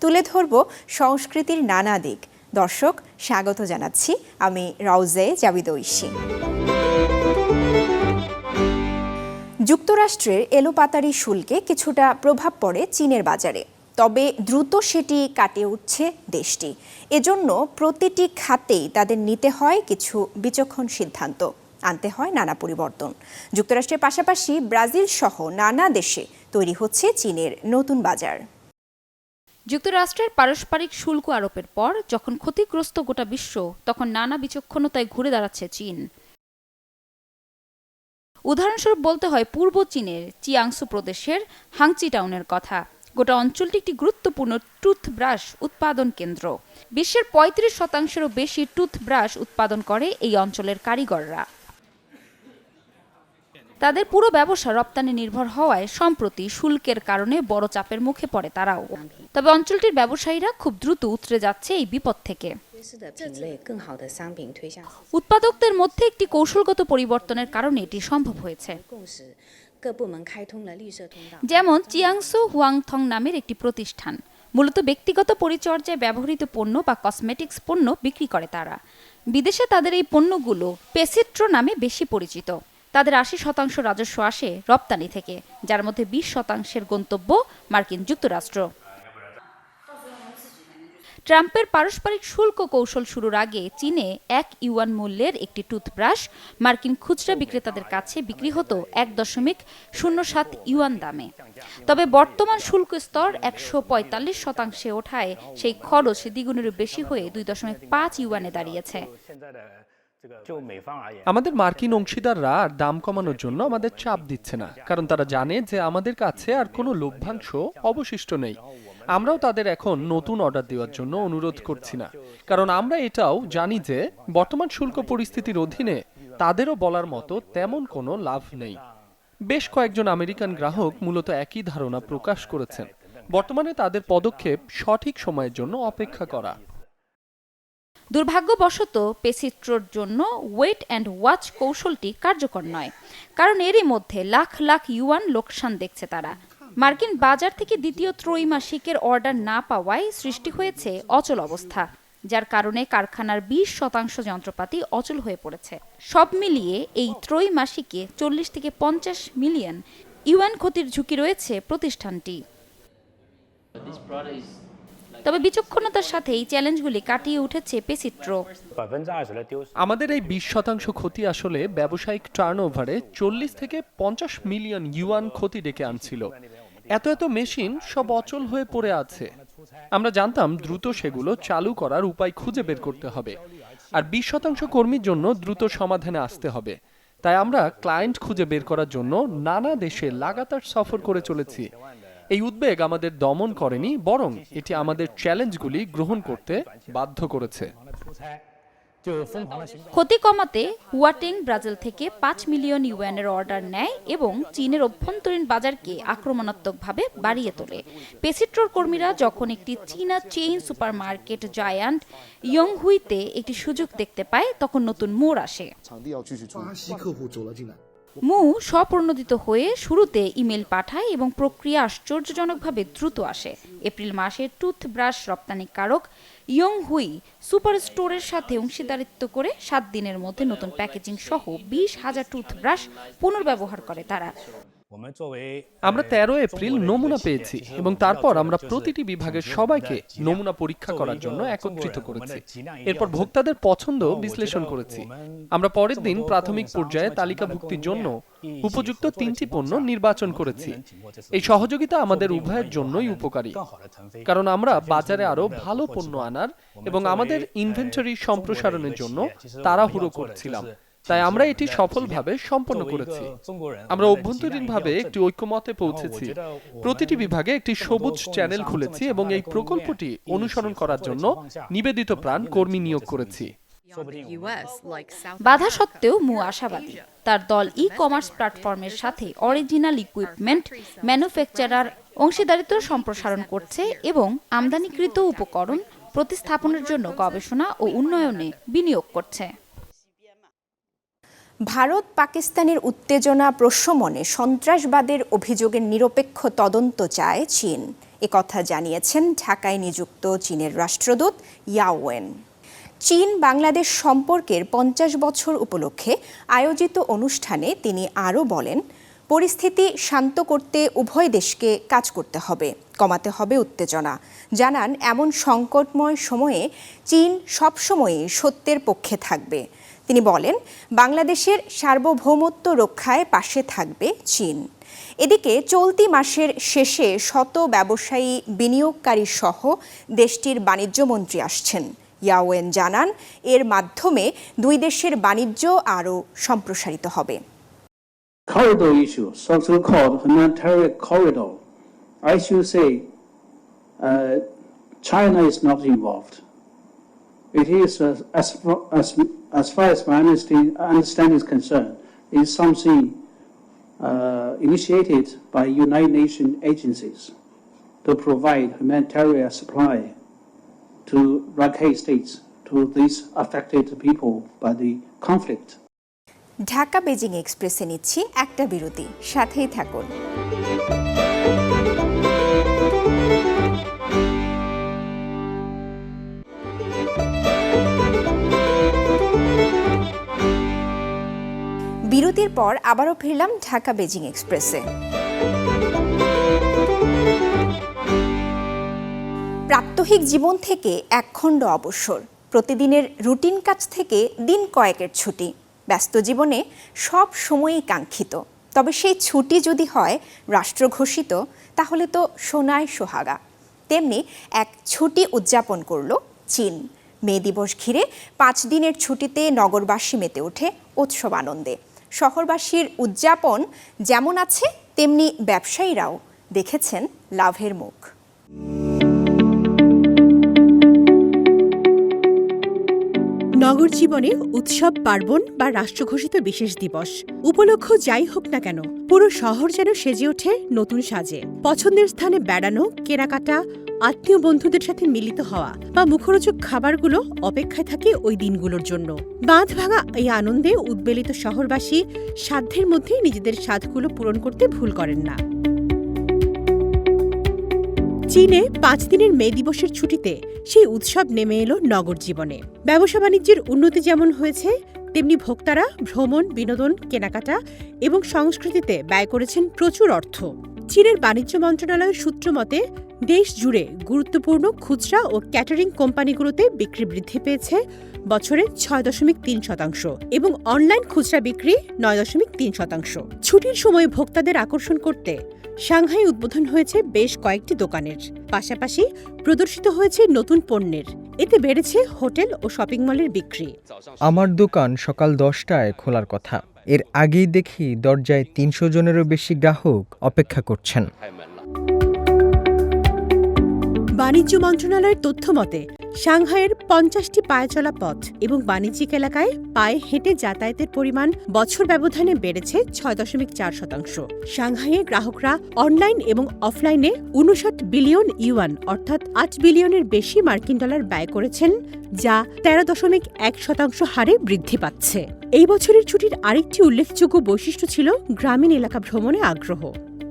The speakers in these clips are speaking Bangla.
তুলে ধরব সংস্কৃতির নানা দিক। দর্শক, স্বাগত জানাচ্ছি আমি রাউজে জাবিদ ঐশী যুক্তরাষ্ট্রের এলোপাতারি শুল্কে কিছুটা প্রভাব পড়ে চীনের বাজারে। তবে দ্রুত সেটি কাটিয়ে উঠছে দেশটি। এজন্য প্রতিটি খাতেই তাদের নিতে হয় কিছু বিচক্ষণ সিদ্ধান্ত। আনতে হয় নানা পরিবর্তন। যুক্তরাষ্ট্রের পাশাপাশি ব্রাজিল সহ নানা দেশে তৈরি হচ্ছে চীনের নতুন বাজার। যুক্তরাষ্ট্রের পারস্পরিক শুল্ক আরোপের পর যখন ক্ষতিগ্রস্ত গোটা বিশ্ব, তখন নানা বিচক্ষণতায় ঘুরে দাঁড়াচ্ছে চীন। উদাহরণস্বরূপ বলতে হয় পূর্ব চীনের, চিয়াংসু প্রদেশের হাংচি টাউনের কথা। গোটা অঞ্চলটি একটি গুরুত্বপূর্ণ টুথব্রাশ উৎপাদন কেন্দ্র। বিশ্বের পঁয়ত্রিশ শতাংশেরও বেশি টুথব্রাশ উৎপাদন করে এই অঞ্চলের কারিগররা। তাদের পুরো ব্যবসা রপ্তানি নির্ভর হওয়ায় সম্প্রতি শুল্কের কারণে বড় চাপের মুখে পড়ে তারাও। তবে অঞ্চলটির ব্যবসায়ীরা খুব দ্রুত উতরে যাচ্ছে এই বিপদ থেকে। উৎপাদকদের মধ্যে একটি কৌশলগত পরিবর্তনের কারণে এটি সম্ভব হয়েছে। যেমন চিয়াংসু হুয়াংথং নামের একটি প্রতিষ্ঠান। মূলত ব্যক্তিগত পরিচর্যায় ব্যবহৃত পণ্য বা কসমেটিক্স পণ্য বিক্রি করে তারা। বিদেশে তাদের এই পণ্যগুলো পেসিট্রো নামে বেশি পরিচিত। তাদের আশি শতাংশ রাজস্ব আসে রপ্তানি থেকে, যার মধ্যে বিশ শতাংশের গন্তব্য মার্কিন যুক্তরাষ্ট্র। ট্রাম্পের পারস্পরিক শুল্ক কৌশল শুরুর আগে চীনে এক ইউয়ান মূল্যের একটি টুথব্রাশ মার্কিন খুচরা বিক্রেতাদের কাছে বিক্রি হতো এক দশমিক শূন্য সাত ইউয়ান দামে। তবে বর্তমান শুল্ক স্তর একশো পঁয়তাল্লিশ শতাংশে ওঠায় সেই খরচ দ্বিগুণেরও বেশি হয়ে দুই দশমিক পাঁচ ইউয়ানে দাঁড়িয়েছে। আমাদের মার্কিন অংশীদাররা আর দাম কমানোর জন্য আমাদের চাপ দিচ্ছে না কারণ তারা জানে যে আমাদের কাছে আর কোনো লভ্যাংশ অবশিষ্ট নেই। আমরাও তাদের এখন নতুন অর্ডার দেওয়ার জন্য অনুরোধ করছি না কারণ আমরা এটাও জানি যে বর্তমান শুল্ক পরিস্থিতির অধীনে তাদেরও বলার মতো তেমন কোনো লাভ নেই। বেশ কয়েকজন আমেরিকান গ্রাহক মূলত একই ধারণা প্রকাশ করেছেন। বর্তমানে তাদের পদক্ষেপ সঠিক সময়ের জন্য অপেক্ষা করা। দুর্ভাগ্যবশত, পেসিট্রোর জন্য ওয়েট অ্যান্ড ওয়াচ কৌশলটি কার্যকর নয়, কারণ এরই মধ্যে লাখ লাখ ইউয়ান লোকসান দেখছে তারা। মার্কিন বাজার থেকে দ্বিতীয় ত্রৈমাসিকের অর্ডার না পাওয়ায় সৃষ্টি হয়েছে অচল অবস্থা, যার কারণে কারখানার বিশ শতাংশ যন্ত্রপাতি অচল হয়ে পড়েছে। সব মিলিয়ে এই ত্রৈমাসিকে চল্লিশ থেকে পঞ্চাশ মিলিয়ন ইউএন ক্ষতির ঝুঁকি রয়েছে প্রতিষ্ঠানটি। তবে বিচক্ষণতার সাথে এই চ্যালেঞ্জগুলি কাটিয়ে উঠেছে পেসিট্রো। আমাদের এই বিশ শতাংশ ক্ষতি আসলে ব্যবসায়িক টার্নওভারে চল্লিশ থেকে পঞ্চাশ মিলিয়ন ইউয়ান ক্ষতি ডেকে আনছিল। এত এত মেশিন সব অচল হয়ে পড়ে আছে। আমরা জানতাম দ্রুত সেগুলো চালু করার উপায় খুঁজে বের করতে হবে। আর বিশ শতাংশ কর্মীর জন্য দ্রুত সমাধানে আসতে হবে। তাই আমরা ক্লায়েন্ট খুঁজে বের করার জন্য নানা দেশে লাগাতার সফর করে চলেছি। এই উদ্বেগ আমাদের দমন করেনি বরং এটি আমাদের চ্যালেঞ্জগুলি গ্রহণ করতে বাধ্য করেছে। ক্ষতি কমাতে হুয়াটিং ব্রাজিল থেকে পাঁচ মিলিয়ন ইউএনের অর্ডার নেয় এবং চীনের অভ্যন্তরীণ বাজারকে আক্রমণাত্মকভাবে বাড়িয়ে তোলে। পেসিট্রোর কর্মীরা যখন একটি চীনা চেইন সুপারমার্কেট জায়ান্ট ইয়ংহুইতে একটি সুযোগ দেখতে পায় তখন নতুন মোড় আসে। মু স্বপ্রণোদিত হয়ে শুরুতে ইমেল পাঠায় এবং প্রক্রিয়া আশ্চর্যজনকভাবে দ্রুত আসে। এপ্রিল মাসে টুথব্রাশ রপ্তানিকারক ইয়ং হুই সুপার স্টোরের সাথে অংশীদারিত্ব করে সাত দিনের মধ্যে নতুন প্যাকেজিং সহ বিশ হাজার টুথব্রাশ পুনর্ব্যবহার করে তারা। আমরা তেরো এপ্রিল নমুনা পেয়েছি এবং তারপর আমরা প্রতিটি বিভাগের সবাইকে নমুনা পরীক্ষা করার জন্য একত্রিত করেছি। এরপর ভোক্তাদের পছন্দ বিশ্লেষণ করেছি। আমরা পরের দিন প্রাথমিক পর্যায়ে তালিকাভুক্তির জন্য উপযুক্ত তিনটি পণ্য নির্বাচন করেছি। এই সহযোগিতা আমাদের উভয়ের জন্যই উপকারী। কারণ আমরা বাজারে আরও ভালো পণ্য আনার এবং আমাদের ইনভেন্টরি সম্প্রসারণের জন্য তাড়াহুড়ো করছিলাম। তাই আমরা এটি সফলভাবে সম্পন্ন করেছি আমরা অভ্যন্তরীণভাবে একটি ঐক্যমতে পৌঁছেছি প্রতিটি বিভাগে একটি সবুজ চ্যানেল খুলেছি এবং এই প্রকল্পটি অনুসরণ করার জন্য নিবেদিত প্রাণ কর্মী নিয়োগ করেছি বাধা সত্ত্বেও মু আশাবাদী তার দল ই কমার্স প্ল্যাটফর্মের সাথে অরিজিনাল ইকুইপমেন্ট ম্যানুফ্যাকচারার অংশীদারিত্ব সম্প্রসারণ করছে এবং আমদানিকৃত উপকরণ প্রতিস্থাপনের জন্য গবেষণা ও উন্নয়নে বিনিয়োগ করছে ভারত পাকিস্তানের উত্তেজনা প্রশমনে সন্ত্রাসবাদের অভিযোগের নিরপেক্ষ তদন্ত চায় চীন। একথা জানিয়েছেন ঢাকায় নিযুক্ত চীনের রাষ্ট্রদূত ইয়াওয়েন চীন বাংলাদেশ সম্পর্কের পঞ্চাশ বছর উপলক্ষে আয়োজিত অনুষ্ঠানে তিনি আরও বলেন, পরিস্থিতি শান্ত করতে উভয় দেশকে কাজ করতে হবে, কমাতে হবে উত্তেজনা। জানান, এমন সংকটময় সময়ে চীন সবসময়ই সত্যের পক্ষে থাকবে। তিনি বলেন বাংলাদেশের সার্বভৌমত্ব রক্ষায় পাশে থাকবে চীন। এদিকে চলতি মাসের শেষে শত ব্যবসায়ী বিনিয়োগকারী সহ দেশটির বাণিজ্যমন্ত্রী আসছেন। ইয়াওয়েন জানান এর মাধ্যমে দুই দেশের বাণিজ্য আরও সম্প্রসারিত হবে। Uh, China is not involved. It is, uh, as, far- as, as far as my understanding, understanding is concerned, is something uh, initiated by United Nations agencies to provide humanitarian supply to Rakhine states, to these affected people by the conflict. Dhaka Beijing এক্সপ্রেসে নিচ্ছি একটা বিরতি সাথেই থাকুন বিরতির পর আবারও ফিরলাম ঢাকা বেজিং এক্সপ্রেসে। প্রাত্যহিক জীবন থেকে একখণ্ড অবসর, প্রতিদিনের রুটিন কাজ থেকে দিন কয়েকের ছুটি, ব্যস্ত জীবনে সব সময়ই কাঙ্ক্ষিত। তবে সেই ছুটি যদি হয় রাষ্ট্রঘোষিত তাহলে তো সোনায় সোহাগা। তেমনি এক ছুটি উদযাপন করল চীন। মে দিবস ঘিরে পাঁচ দিনের ছুটিতে নগরবাসী মেতে ওঠে উৎসব আনন্দে শহরবাসীর উদযাপন যেমন আছে, তেমনি ব্যবসায়ীরাও দেখেছেন লাভের মুখ। নগর জীবনে উৎসব, পার্বণ বা রাষ্ট্রঘোষিত বিশেষ দিবস। উপলক্ষ যাই হোক না কেন, পুরো শহর যেন সেজে ওঠে নতুন সাজে। পছন্দের স্থানে বেড়ানো, কেনাকাটা আত্মীয় বন্ধুদের সাথে মিলিত হওয়া বা মুখরোচক খাবারগুলো অপেক্ষায় থাকে ওই দিনগুলোর জন্য। বাঁধ ভাঙা এই আনন্দে উদ্বেলিত শহরবাসী সাধ্যের মধ্যেই নিজেদের স্বাদগুলো পূরণ করতে ভুল করেন না। চীনে পাঁচ দিনের মে দিবসের ছুটিতে সেই উৎসব নেমে এলো নগর জীবনে। ব্যবসা বাণিজ্যের উন্নতি যেমন হয়েছে, তেমনি ভোক্তারা ভ্রমণ, বিনোদন, কেনাকাটা এবং সংস্কৃতিতে ব্যয় করেছেন প্রচুর অর্থ। চীনের বাণিজ্য মন্ত্রণালয়ের সূত্র মতে দেশ জুড়ে গুরুত্বপূর্ণ খুচরা ও ক্যাটারিং কোম্পানিগুলোতে বিক্রি বৃদ্ধি পেয়েছে বছরে ছয় দশমিক তিন শতাংশ এবং অনলাইন খুচরা বিক্রি নয় দশমিক তিন শতাংশ। ছুটির সময় ভোক্তাদের আকর্ষণ করতে সাংহাই উদ্বোধন হয়েছে বেশ কয়েকটি দোকানের। পাশাপাশি প্রদর্শিত হয়েছে নতুন পণ্যের। এতে বেড়েছে হোটেল ও শপিং মলের বিক্রি। আমার দোকান সকাল দশটায় খোলার কথা। এর আগেই দেখি দরজায় তিনশো জনেরও বেশি গ্রাহক অপেক্ষা করছেন। বাণিজ্য মন্ত্রণালয়ের তথ্য মতে, সাংহাইয়ের পঞ্চাশটি পায়ে চলা পথ এবং বাণিজ্যিক এলাকায় পায়ে হেঁটে যাতায়াতের পরিমাণ বছর ব্যবধানে বেড়েছে ছয় দশমিক চার শতাংশ। সাংহাইয়ে গ্রাহকরা অনলাইন এবং অফলাইনে উনষাট বিলিয়ন ইউয়ান অর্থাৎ আট বিলিয়নের বেশি মার্কিন ডলার ব্যয় করেছেন, যা তেরো দশমিক এক শতাংশ হারে বৃদ্ধি পাচ্ছে। এই বছরের ছুটির আরেকটি উল্লেখযোগ্য বৈশিষ্ট্য ছিল গ্রামীণ এলাকা ভ্রমণে আগ্রহ।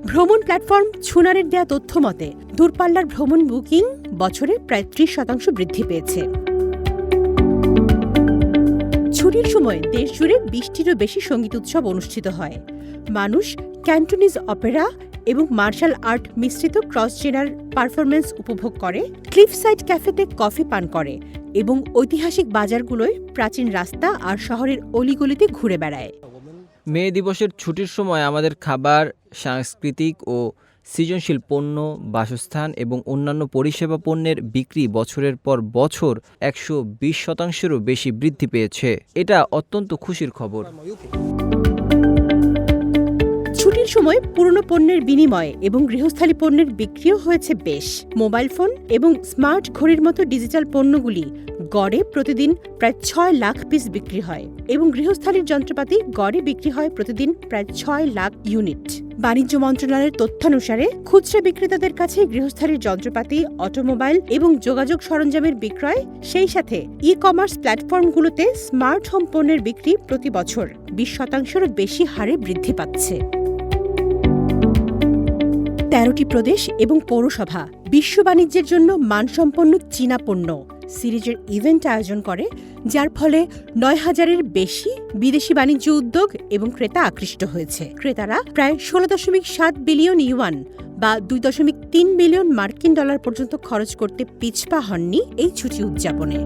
ভ্রমণ প্ল্যাটফর্ম ছুনারের দেয়া তথ্য মতে, দূরপাল্লার ভ্রমণ বুকিং বছরে প্রায় ত্রিশ শতাংশ বৃদ্ধি পেয়েছে। ছুটির সময় দেশ জুড়ে বিশটিরও বেশি সংগীত উৎসব অনুষ্ঠিত হয়। মানুষ, ক্যান্টনিজ অপেরা এবং মার্শাল আর্ট মিশ্রিত ক্রস জেনার পারফরমেন্স উপভোগ করে ক্লিফ ক্লিফসাইড ক্যাফেতে কফি পান করে এবং ঐতিহাসিক বাজারগুলোয় প্রাচীন রাস্তা আর শহরের অলিগলিতে ঘুরে বেড়ায়। মে দিবসের ছুটির সময় আমাদের খাবার সাংস্কৃতিক ও সৃজনশীল পণ্য, বাসস্থান এবং অন্যান্য পরিষেবা পণ্যের বিক্রি বছরের পর বছর একশো বিশ শতাংশেরও বেশি বৃদ্ধি পেয়েছে। এটা অত্যন্ত খুশির খবর। ছুটির সময় পুরনো পণ্যের বিনিময়ে এবং গৃহস্থালী পণ্যের বিক্রিও হয়েছে বেশ। মোবাইল ফোন এবং স্মার্ট ঘড়ির মতো ডিজিটাল পণ্যগুলি গড়ে প্রতিদিন প্রায় ছয় লাখ পিস বিক্রি হয় এবং গৃহস্থালীর যন্ত্রপাতি গড়ে বিক্রি হয় প্রতিদিন প্রায় ছয় লাখ ইউনিট। বাণিজ্য মন্ত্রণালয়ের তথ্যানুসারে খুচরা বিক্রেতাদের কাছে গৃহস্থালীর যন্ত্রপাতি, অটোমোবাইল এবং যোগাযোগ সরঞ্জামের বিক্রয়, সেই সাথে ই কমার্স প্ল্যাটফর্মগুলোতে স্মার্ট হোম পণ্যের বিক্রি প্রতি বছর বিশ শতাংশেরও বেশি হারে বৃদ্ধি পাচ্ছে। তেরোটি প্রদেশ এবং পৌরসভা বিশ্ব বাণিজ্যের জন্য মানসম্পন্ন চীনা পণ্য। সিরিজের ইভেন্ট আয়োজন করে, যার ফলে নয় হাজারের বেশি বিদেশি বাণিজ্য উদ্যোগ এবং ক্রেতা আকৃষ্ট হয়েছে। ক্রেতারা প্রায় ষোলো দশমিক সাত বিলিয়ন ইউয়ান বা দুই দশমিক তিন বিলিয়ন মার্কিন ডলার পর্যন্ত খরচ করতে পিছপা হননি এই ছুটি উদযাপনে।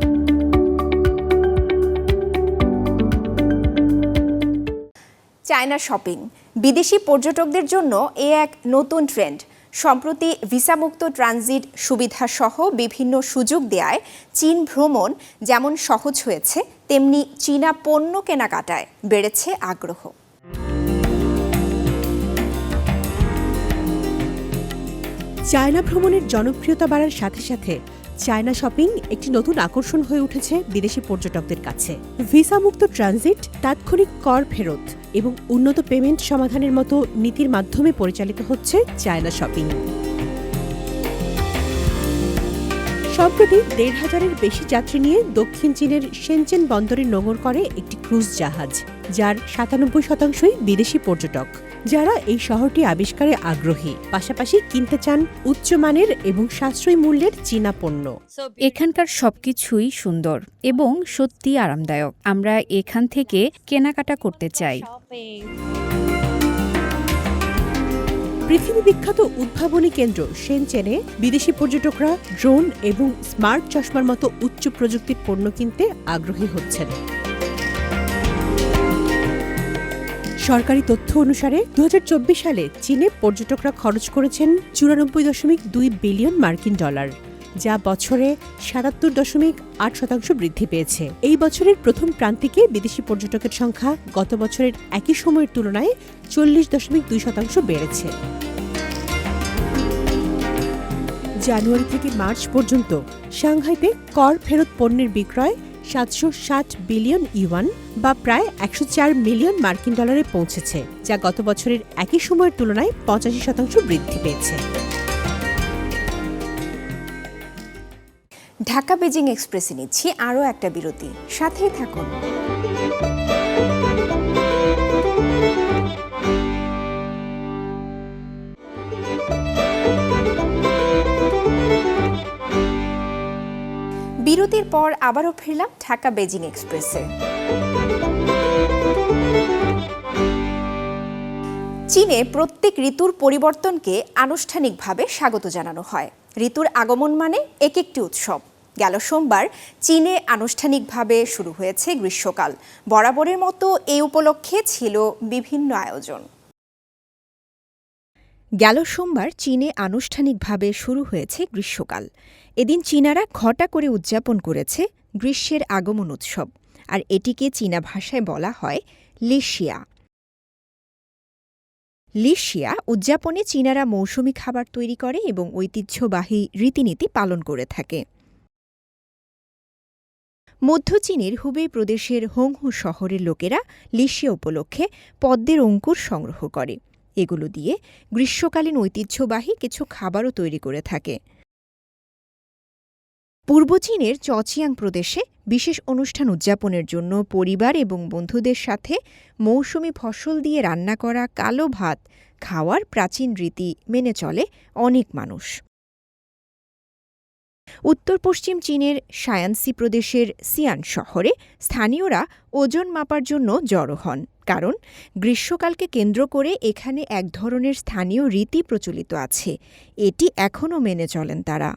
China shopping. বিদেশি পর্যটকদের জন্য এ এক নতুন ট্রেন্ড। সম্প্রতি ভিসামুক্ত ট্রানজিট সুবিধা সহ বিভিন্ন সুযোগ দেয়ায় চীন ভ্রমণ যেমন সহজ হয়েছে, তেমনি চীনা পণ্য কেনাকাটায় বেড়েছে আগ্রহ। চায়না ভ্রমণের জনপ্রিয়তা বাড়ার সাথে সাথে চায়না শপিং একটি নতুন আকর্ষণ হয়ে উঠেছে বিদেশি পর্যটকদের কাছে। ভিসা মুক্ত ট্রানজিট, তাৎক্ষণিক কর ফেরত এবং উন্নত পেমেন্ট সমাধানের মতো নীতির মাধ্যমে পরিচালিত হচ্ছে চায়না শপিং। সম্প্রতি দেড় হাজারের বেশি যাত্রী নিয়ে দক্ষিণ চীনের সেনচেন বন্দরে নোঙর করে একটি ক্রুজ জাহাজ যার সাতানব্বই শতাংশই বিদেশি পর্যটক। যারা এই শহরটি আবিষ্কারে আগ্রহী পাশাপাশি কিনতে চান উচ্চমানের এবং সাশ্রয়ী মূল্যের চীনা পণ্য। এখানকার সবকিছুই সুন্দর এবং সত্যি আরামদায়ক। আমরা এখান থেকে কেনাকাটা করতে চাই। পৃথিবী বিখ্যাত উদ্ভাবনী কেন্দ্র সেনচেনে বিদেশি পর্যটকরা ড্রোন এবং স্মার্ট চশমার মতো উচ্চ প্রযুক্তির পণ্য কিনতে আগ্রহী হচ্ছেন। সরকারি তথ্য অনুসারে দু হাজার চব্বিশ সালে চীনে পর্যটকরা খরচ করেছেন চুরানব্বই দশমিক দুই বিলিয়ন মার্কিন ডলার। যা বছরে সাতাত্তর দশমিক আট শতাংশ বৃদ্ধি পেয়েছে। এই বছরের প্রথম প্রান্তিকে বিদেশি পর্যটকের সংখ্যা গত বছরের একই সময়ের তুলনায় চল্লিশ দশমিক দুই শতাংশ বেড়েছে। জানুয়ারি থেকে মার্চ পর্যন্ত সাংহাইতে কর ফেরত পণ্যের বিক্রয় সাতশো ষাট বিলিয়ন ইউয়ান বা প্রায় একশো চার মিলিয়ন মার্কিন ডলারে পৌঁছেছে, যা গত বছরের একই সময়ের তুলনায় পঁচাশি শতাংশ বৃদ্ধি পেয়েছে। ঢাকা বেজিং এক্সপ্রেসে নিচ্ছি আরও একটা বিরতি। সাথেই থাকুন। বিরতির পর আবারও ফিরলাম ঢাকা বেজিং এক্সপ্রেসে। চীনে প্রত্যেক ঋতুর পরিবর্তনকে আনুষ্ঠানিকভাবে স্বাগত জানানো হয়। ঋতুর আগমন মানে এক একটি উৎসব। গেল সোমবার, চীনে আনুষ্ঠানিকভাবে শুরু হয়েছে গ্রীষ্মকাল। বরাবরের মতো এই উপলক্ষে ছিল বিভিন্ন আয়োজন। গেল সোমবার চীনে আনুষ্ঠানিকভাবে শুরু হয়েছে গ্রীষ্মকাল। এদিন চীনারা ঘটা করে উদযাপন করেছে গ্রীষ্মের আগমন উৎসব। আর এটিকে চীনা ভাষায় বলা হয় লিশিয়া। লিশিয়া উদযাপনে চীনারা মৌসুমি খাবার তৈরি করে এবং ঐতিহ্যবাহী রীতিনীতি পালন করে থাকে। মধ্য চীনের হুবেই প্রদেশের হোংহু শহরের লোকেরা লিশিয়া উপলক্ষে পদ্মের অঙ্কুর সংগ্রহ করে। এগুলো দিয়ে গ্রীষ্মকালীন ঐতিহ্যবাহী কিছু খাবারও তৈরি করে থাকে। পূর্ব চীনের চচিয়াং প্রদেশে বিশেষ অনুষ্ঠান উদযাপনের জন্য পরিবার এবং বন্ধুদের সাথে মৌসুমি ফসল দিয়ে রান্না করা কালো ভাত খাওয়ার প্রাচীন রীতি মেনে চলে অনেক মানুষ। উত্তর পশ্চিম চীনের সায়ানসি প্রদেশের সিয়ান শহরে স্থানীয়রা ওজন মাপার জন্য জড়ো হন কারণ গ্রীষ্মকালকে কেন্দ্র করে এখানে এক ধরনের স্থানীয় রীতি প্রচলিত আছে। এটি এখনও মেনে চলেন তারা।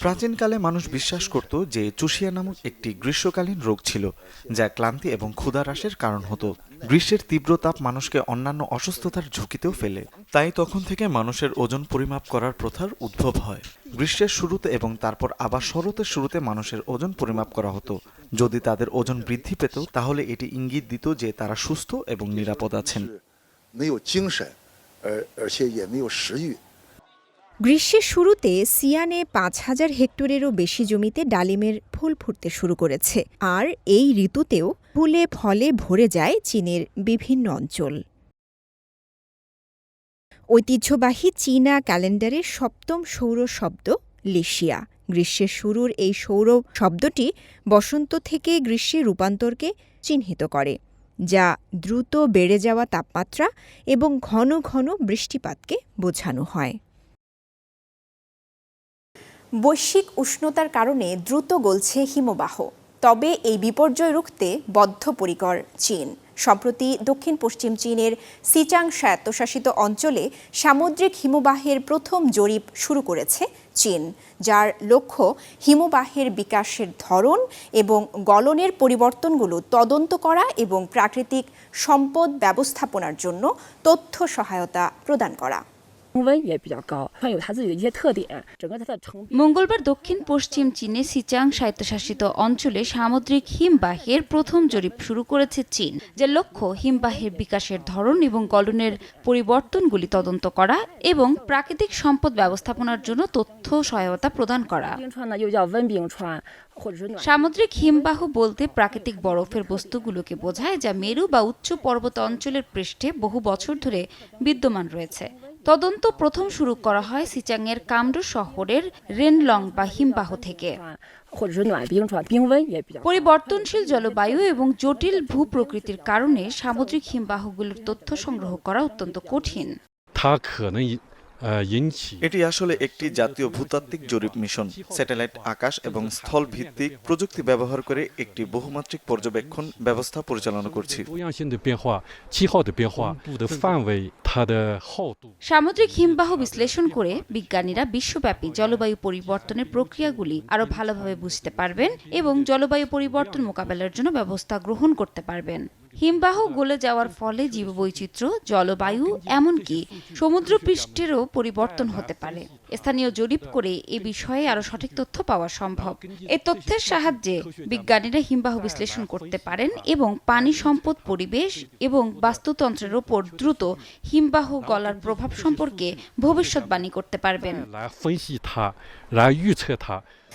প্রাচীনকালে মানুষ বিশ্বাস করত যে চুষিয়া নামক একটি গ্রীষ্মকালীন রোগ ছিল যা ক্লান্তি এবং ক্ষুধারাসের কারণ হতো। গ্রীষ্মের তীব্র তাপ মানুষকে অন্যান্য অসুস্থতার ঝুঁকিতেও ফেলে। তাই তখন থেকে মানুষের ওজন পরিমাপ করার প্রথার উদ্ভব হয়। গ্রীষ্মের শুরুতে এবং তারপর আবার শরতের শুরুতে মানুষের ওজন পরিমাপ করা হতো। যদি তাদের ওজন বৃদ্ধি পেত, তাহলে এটি ইঙ্গিত দিত যে তারা সুস্থ এবং নিরাপদ আছেন। গ্রীষ্মের শুরুতে সিয়ানে পাঁচ হাজার হেক্টরেরও বেশি জমিতে ডালিমের ফুল ফুটতে শুরু করেছে। আর এই ঋতুতেও ফুলে ফলে ভরে যায় চীনের বিভিন্ন অঞ্চল। ঐতিহ্যবাহী চীনা ক্যালেন্ডারের সপ্তম সৌর শব্দ লিশিয়া। গ্রীষ্মের শুরুর এই সৌর শব্দটি বসন্ত থেকে গ্রীষ্মের রূপান্তরকে চিহ্নিত করে, যা দ্রুত বেড়ে যাওয়া তাপমাত্রা এবং ঘন ঘন বৃষ্টিপাতকে বোঝানো হয়। বৈশ্বিক উষ্ণতার কারণে দ্রুত গলছে হিমবাহ। তবে এই বিপর্যয় রুখতে বদ্ধপরিকর চীন। সম্প্রতি দক্ষিণ পশ্চিম চীনের সিচাং স্বায়ত্তশাসিত অঞ্চলে সামুদ্রিক হিমবাহের প্রথম জরিপ শুরু করেছে চীন, যার লক্ষ্য হিমবাহের বিকাশের ধরন এবং গলনের পরিবর্তনগুলো তদন্ত করা এবং প্রাকৃতিক সম্পদ ব্যবস্থাপনার জন্য তথ্য সহায়তা প্রদান করা। 温也比较高，它有它自己的一些特点，整个它的成 মঙ্গলবার দক্ষিণ পশ্চিম চীনে সিচাং স্বায়ত্তশাসিত অঞ্চলে সামুদ্রিক হিমবাহের প্রথম জরিপ শুরু করেছে চীন যার লক্ষ্য হিমবাহের বিকাশের ধরন এবং গলনের পরিবর্তনগুলি তদন্ত করা এবং প্রাকৃতিক সম্পদ ব্যবস্থাপনার জন্য তথ্য সহায়তা প্রদান করা 冰川呢又叫温冰川或者是暖 সামুদ্রিক হিমবাহ বলতে প্রাকৃতিক বরফের বস্তুগুলোকে বোঝায় যা মেরু বা উচ্চ পর্বত অঞ্চলের পৃষ্ঠে বহু বছর ধরে বিদ্যমান রয়েছে তদন্ত প্রথম শুরু করা হয় সিচাংয়ের কামরু শহরের রেনলং বা হিমবাহ থেকে। পরিবর্তনশীল জলবায়ু এবং জটিল ভূপ্রকৃতির কারণে সামুদ্রিক হিমবাহগুলোর তথ্য সংগ্রহ করা অত্যন্ত কঠিন। এটি আসলে একটি জাতীয় ভূতাত্ত্বিক জরিপ মিশন। স্যাটেলাইট আকাশ এবং স্থল ভিত্তিক প্রযুক্তি ব্যবহার করে একটি বহুমাত্রিক পর্যবেক্ষণ ব্যবস্থা পরিচালনা করছি। সামুদ্রিক হিমবাহ বিশ্লেষণ করে বিজ্ঞানীরা বিশ্বব্যাপী জলবায়ু পরিবর্তনের প্রক্রিয়াগুলি আরও ভালোভাবে বুঝতে পারবেন এবং জলবায়ু পরিবর্তন মোকাবেলার জন্য ব্যবস্থা গ্রহণ করতে পারবেন। হিমবাহ গলে যাওয়ার ফলে জীব বৈচিত্র্য জলবায়ু এমনকি সমুদ্রপৃষ্ঠেরও পরিবর্তন হতে পারে। স্থানীয় জরিপ করে এ বিষয়ে আরও সঠিক তথ্য পাওয়া সম্ভব। এ তথ্যের সাহায্যে বিজ্ঞানীরা হিমবাহ বিশ্লেষণ করতে পারেন এবং পানি সম্পদ পরিবেশ এবং বাস্তুতন্ত্রের ওপর দ্রুত হিমবাহ গলার প্রভাব সম্পর্কে ভবিষ্যৎবাণী করতে পারবেন।